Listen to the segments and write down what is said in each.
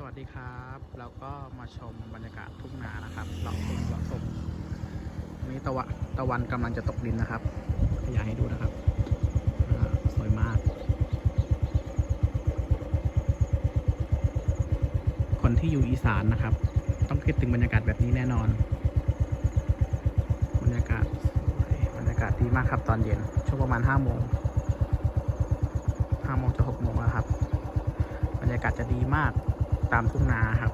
สวัสดีครับแล้วก็มาชมบรรยากาศทุ่งนานะครับหลอกทุ่งหลอกทุ่งวันนี้ตะวันตะวันกำลังจะตกดินนะครับอยากให้ดูนะครับสวยมาก คนที่อยู่อีสานนะครับ ต้องคิดถึงบรรยากาศแบบนี้แน่นอน บรรยากาศบรรยากาศดีมากครับตอนเย็นช่วงประมาณห้าโมงห้าโมงจะหกโมงแล้วครับ บรรยากาศจะดีมาก ตามทุ่งนาครับ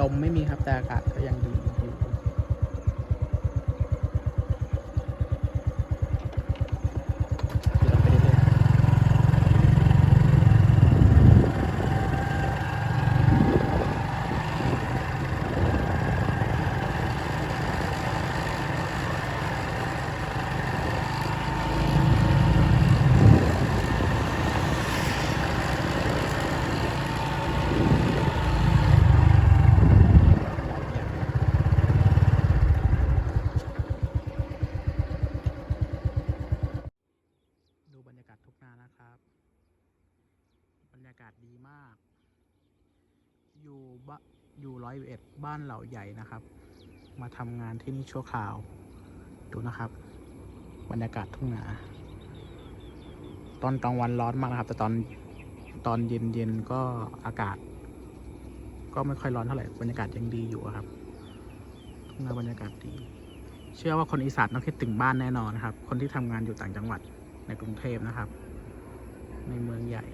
ลมไม่มีครับแต่อากาศก็ยังดีอยู่เดินไปเรื่อยๆดูบรรยากาศทุ่งนานะครับ บ รรยากาศดีมาก อยู่บะอยู่ร้อยเอ็ดบ้านเหล่าใหญ่นะครับ มาทำงานที่นี่ชั่วคราว ดูนะครับ บรรยากาศทุ่งนาตอนกลางวันร้อนมากนะครับ แต่ตอนตอนเย็นเย็นก็อากาศ ก็ไม่ค่อยร้อนเท่าไหร่บรรยากาศยังดีอยู่ครับทุ่งนาบรรยากาศดี เชื่อว่าคนอีสานต้องคิดถึงบ้านแน่นอนนะครับ คนที่ทำงานอยู่ต่างจังหวัดในกรุงเทพนะครับ ในเมืองใหญ่